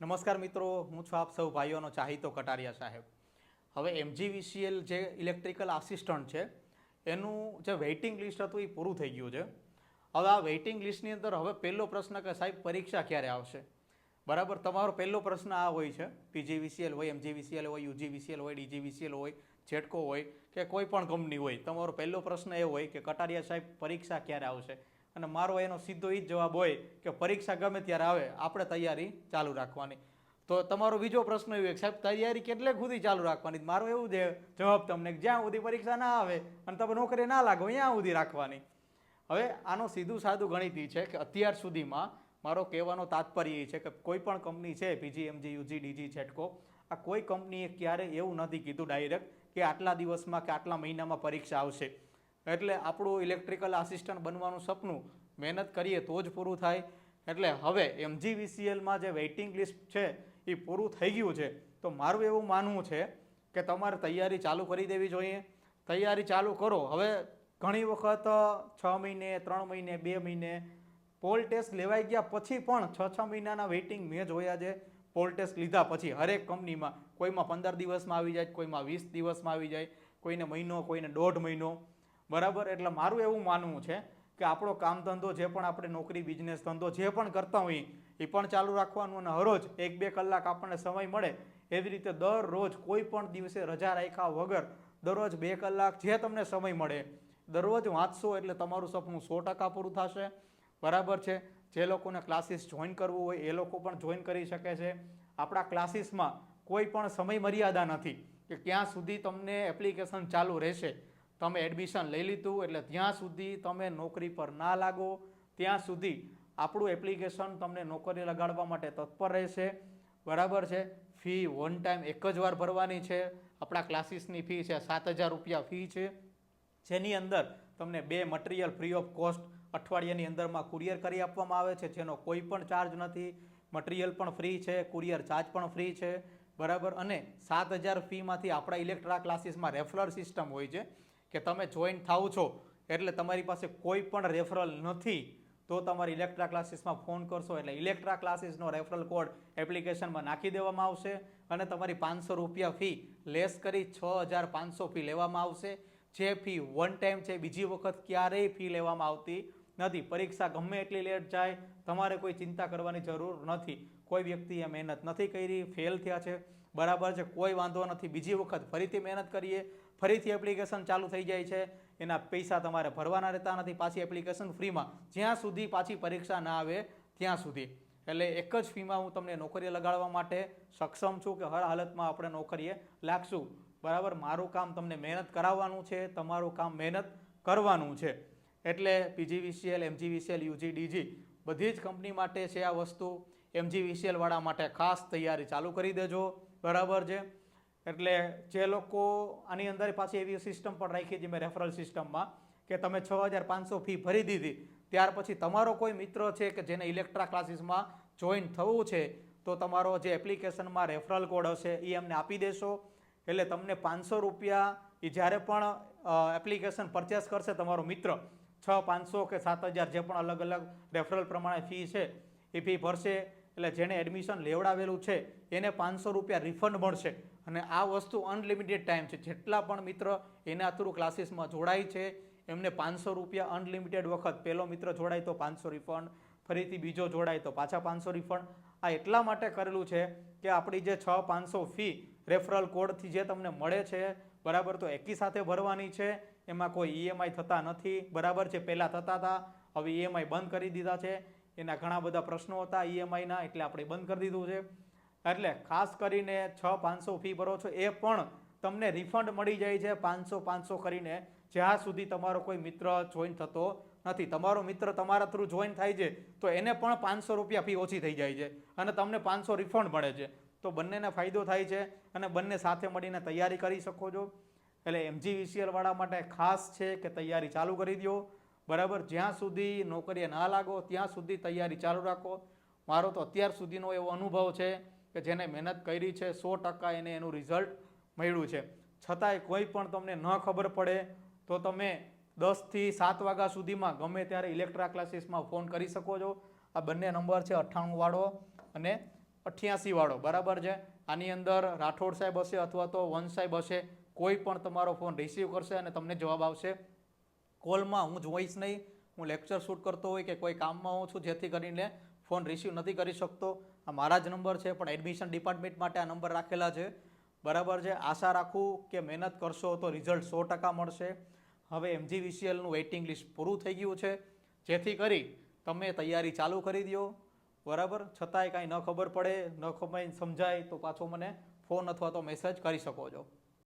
નમસ્કાર મિત્રો, હું છું આપ સૌ ભાઈઓનો ચાહીતો કટારિયા સાહેબ. હવે એમજીવીસીએલ જે ઇલેક્ટ્રિકલ આસિસ્ટન્ટ છે, એનું જે વેઇટિંગ લિસ્ટ હતું એ પૂરું થઈ ગયું છે. હવે આ વેઇટિંગ લિસ્ટની અંદર હવે પહેલો પ્રશ્ન કે સાહેબ પરીક્ષા ક્યારે આવશે? બરાબર, તમારો પહેલો પ્રશ્ન આ હોય છે પીજીવીસીએલ હોય એમજીવીસીએલ હોય યુજીવીસીએલ હોય ડીજીવીસીએલ હોય જેટકો હોય કે કોઈ પણ કંપની હોય, તમારો પહેલો પ્રશ્ન એ હોય કે કટારિયા સાહેબ પરીક્ષા ક્યારે આવશે? અને મારો એનો સીધો એ જ જવાબ હોય કે પરીક્ષા ગમે ત્યારે આવે, આપણે તૈયારી ચાલુ રાખવાની. તો તમારો બીજો પ્રશ્ન એવો સાહેબ, તૈયારી કેટલે સુધી ચાલુ રાખવાની? મારો એવું છે જવાબ તમને જ્યાં સુધી પરીક્ષા ના આવે અને તમે નોકરી ના લાગો ત્યાં સુધી રાખવાની. હવે આનો સીધું સાદું ગણિત છે કે અત્યાર સુધીમાં મારો કહેવાનો તાત્પર્ય એ છે કે કોઈ પણ કંપની છે પીજી એમજી યુજી ડીજી છેટકો આ કોઈ કંપનીએ ક્યારેય એવું નથી કીધું ડાયરેક્ટ કે આટલા દિવસમાં કે આટલા મહિનામાં પરીક્ષા આવશે. એટલે આપણું ઇલેક્ટ્રિકલ આસિસ્ટન્ટ બનવાનું સપનું, મહેનત કરીએ તો જ પૂરું થાય. એટલે હવે એમજીવીસીએલમાં જે વેઇટિંગ લિસ્ટ છે, એ પૂરું થઈ ગયું છે. તો મારું એવું માનવું છે કે તમારે તૈયારી ચાલુ કરી દેવી જોઈએ. તૈયારી ચાલુ કરો. હવે ઘણી વખત છ મહિને, ત્રણ મહિને, બે મહિને પોલ ટેસ્ટ લેવાઈ ગયા પછી પણ છ છ મહિનાના વેઇટિંગ મેં જોયા છે. પોલ ટેસ્ટ લીધા પછી હરેક કંપનીમાં, કોઈમાં પંદર દિવસમાં આવી જાય, કોઈમાં વીસ દિવસમાં આવી જાય, કોઈને મહિનો, કોઈને દોઢ મહિનો. બરાબર? એટલે મારું એવું માનવું છે કે આપણો કામ ધંધો જે પણ આપણે નોકરી બિઝનેસ ધંધો જે પણ કરતા હોઈએ એ પણ ચાલુ રાખવાનું અને હરોજ એક બે કલાક આપણને સમય મળે એવી રીતે દરરોજ કોઈ પણ દિવસે રજા રાખ્યા વગર દરરોજ બે કલાક જે તમને સમય મળે, દરરોજ વાંચશો એટલે તમારું સપનું સો ટકા પૂરું થશે. બરાબર છે? જે લોકોને ક્લાસીસ જોઈન કરવું હોય, એ લોકો પણ જોઈન કરી શકે છે. આપણા ક્લાસીસમાં કોઈ પણ સમય મર્યાદા નથી કે ક્યાં સુધી તમને એપ્લિકેશન ચાલુ રહેશે. તમે એડમિશન લઈ લીધું એટલે ત્યાં સુધી તમે નોકરી પર ના લાગો. ત્યાં સુધી આપણું એપ્લિકેશન તમને નોકરી લગાડવા માટે તત્પર રહેશે. બરાબર છે? ફી વન ટાઈમ એક જ વાર ભરવાની છે. આપણા ક્લાસીસની ફી છે સાત હજાર રૂપિયા ફી છે. જેની અંદર તમને બે મટીરિયલ ફ્રી ઓફ કોસ્ટ અઠવાડિયાની અંદરમાં કુરિયર કરી આપવામાં આવે છે, જેનો કોઈ પણ ચાર્જ નથી. મટીરિયલ પણ ફ્રી છે, કુરિયર ચાર્જ પણ ફ્રી છે. બરાબર? અને સાત હજાર ફીમાંથી આપણા ઇલેક્ટ્રા ક્લાસીસમાં રેફરલ સિસ્ટમ હોય છે. કે તમે જોઈન થાવ છો એટલે તમારી પાસે કોઈ પણ રેફરલ નથી, તો તમારે ઇલેક્ટ્રા ક્લાસીસમાં ફોન કરશો એટલે ઇલેક્ટ્રા ક્લાસીસનો રેફરલ કોડ એપ્લિકેશનમાં નાખી દેવામાં આવશે અને તમારી પાંચસો રૂપિયા ફી લેસ કરી છ હજાર પાંચસો ફી લેવામાં આવશે. જે ફી વન ટાઈમ છે, બીજી વખત ક્યારેય ફી લેવામાં આવતી નથી. પરીક્ષા ગમે એટલી લેટ જાય, તમારે કોઈ ચિંતા કરવાની જરૂર નથી. કોઈ વ્યક્તિએ મહેનત નથી કરી ફેલ થયા છે. બરાબર છે, કોઈ વાંધો નથી. બીજી વખત ફરીથી મહેનત કરીએ, ફરીથી એપ્લિકેશન ચાલુ થઈ જાય છે, એના પૈસા તમારે ભરવાના રહેતા નથી. પાછી એપ્લિકેશન ફ્રીમાં, જ્યાં સુધી પાછી પરીક્ષા ના આવે, ત્યાં સુધી. એટલે એક જ ફીમાં હું તમને નોકરીએ લગાડવા માટે સક્ષમ છું કે હર હાલતમાં આપણે નોકરીએ લાગશું. બરાબર? મારું કામ તમને મહેનત કરાવવાનું છે, તમારું કામ મહેનત કરવાનું છે. એટલે પીજીવીસીએલ, એમજીવીસીએલ યુજી ડીજી બધી જ કંપની માટે છે આ વસ્તુ. એમજીવીસીએલવાળા માટે ખાસ તૈયારી ચાલુ કરી દેજો. બરાબર છે? એટલે જે લોકો આની અંદર પાછી એવી સિસ્ટમ પણ રાખી છે મેં રેફરલ સિસ્ટમમાં કે તમે છ હજાર પાંચસો ફી ભરી દીધી, ત્યાર પછી તમારો કોઈ મિત્ર છે કે જેને ઇલેક્ટ્રા ક્લાસીસમાં જોઈન થવું છે, તો તમારો જે એપ્લિકેશનમાં રેફરલ કોડ હશે એ અમને આપી દેશો. એટલે તમને પાંચસો રૂપિયા એ જ્યારે પણ એપ્લિકેશન પરચેસ કરશે તમારો મિત્ર, છ પાંચસો કે સાત હજાર જે પણ અલગ અલગ રેફરલ પ્રમાણે ફી છે, એ ફી ભરશે. એટલે જેને એડમિશન લેવડાવેલું છે, એને પાંચસો રૂપિયા રિફંડ મળશે. અને આ વસ્તુ અનલિમિટેડ ટાઈમ છે. જેટલા પણ મિત્ર એના થ્રુ ક્લાસીસમાં જોડાય છે, એમને પાંચસો રૂપિયા અનલિમિટેડ વખત. પહેલો મિત્ર જોડાય તો પાંચસો રિફંડ ફરીથી બીજો જોડાય તો પાછા પાંચસો રિફંડ આ એટલા માટે કરેલું છે કે આપણી જે છ પાંચસો ફી રેફરલ કોડથી જે તમને મળે છે, બરાબર તો એકી સાથે ભરવાની છે. એમાં કોઈ ઈએમઆઈ થતા નથી. બરાબર છે. પહેલાં થતા હતા. હવે ઈએમઆઈ બંધ કરી દીધા છે. એના ઘણા બધા પ્રશ્નો હતા ઈએમઆઈના એટલે આપણે બંધ કરી દીધું છે. એટલે ખાસ કરીને છ પાંચસો ફી ભરો છો, એ પણ તમને રિફંડ મળી જાય છે પાંચસો પાંચસો કરીને, જ્યાં સુધી તમારો કોઈ મિત્ર જોઈન થતો નથી. તમારો મિત્ર તમારા થ્રુ જોઈન થાય છે, તો એને પણ પાંચસો રૂપિયા ફી ઓછી થઈ જાય છે અને તમને પાંચસો રિફંડ મળે છે. તો બંનેને ફાયદો થાય છે અને બંને સાથે મળીને તૈયારી કરી શકો છો. એટલે એમજી વાળા માટે ખાસ છે કે તૈયારી ચાલુ કરી દો બરાબર? જ્યાં સુધી નોકરીએ ના લાગો, ત્યાં સુધી તૈયારી ચાલુ રાખો. મારો તો અત્યાર સુધીનો એવો અનુભવ છે કે જેને મહેનત કરી છે, સો ટકા એને એનું રિઝલ્ટ મળ્યું છે. છતાંય કોઈ પણ તમને ન ખબર પડે તો તમે દસથી સાત વાગ્યા સુધીમાં ગમે ત્યારે ઇલેક્ટ્રા ક્લાસીસમાં ફોન કરી શકો છો. આ બંને નંબર છે અઠ્ઠાણુંવાળો અને અઠ્યાસીવાળો બરાબર છે? આની અંદર રાઠોડ સાહેબ હશે અથવા તો વંશ સાહેબ હશે, કોઈ પણ તમારો ફોન રિસીવ કરશે અને તમને જવાબ આવશે કોલમાં હું જોઈશ નહીં. હું લેક્ચર શૂટ કરતો હોય કે કોઈ કામમાં હોઉં છું, જેથી કરીને ફોન રિસીવ નથી કરી શકતો. આ મારા જ નંબર છે, પણ એડમિશન ડિપાર્ટમેન્ટ માટે આ નંબર રાખેલા છે. બરાબર છે? આશા રાખું કે મહેનત કરશો તો રિઝલ્ટ સો ટકા મળશે. હવે એમજીવીસીએલનું વેઇટિંગ લિસ્ટ પૂરું થઈ ગયું છે. જેથી કરી તમે તૈયારી ચાલુ કરી દો. બરાબર? છતાંય કાંઈ ન ખબર પડે, ન સમજાય તો પાછો મને ફોન અથવા તો મેસેજ કરી શકો છો.